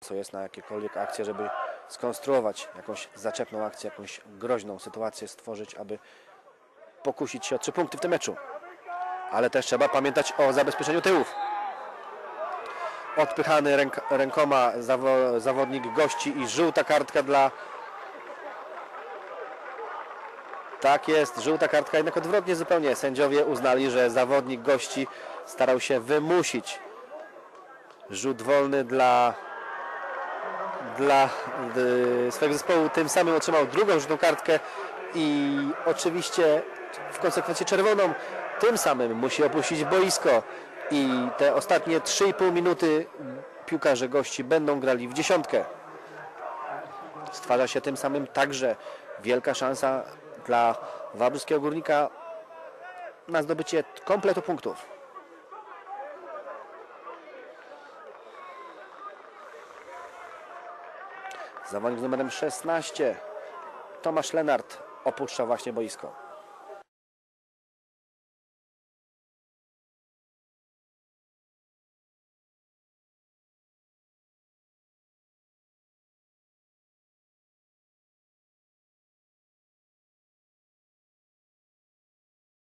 co jest na jakiekolwiek akcje, żeby skonstruować jakąś zaczepną akcję, jakąś groźną sytuację stworzyć, aby pokusić się o trzy punkty w tym meczu. Ale też trzeba pamiętać o zabezpieczeniu tyłów. Odpychany ręk, rękoma zawo, zawodnik gości i żółta kartka dla... Tak jest, żółta kartka, jednak odwrotnie zupełnie. Sędziowie uznali, że zawodnik gości starał się wymusić rzut wolny dla dla y, swojego zespołu, tym samym otrzymał drugą żółtą kartkę i oczywiście w konsekwencji czerwoną, tym samym musi opuścić boisko i te ostatnie 3,5 minuty piłkarze gości będą grali w dziesiątkę. Stwarza się tym samym także wielka szansa dla Wałbrzyskiego Górnika na zdobycie kompletu punktów. Zawodnik z numerem 16 Tomasz Lenart opuszcza właśnie boisko.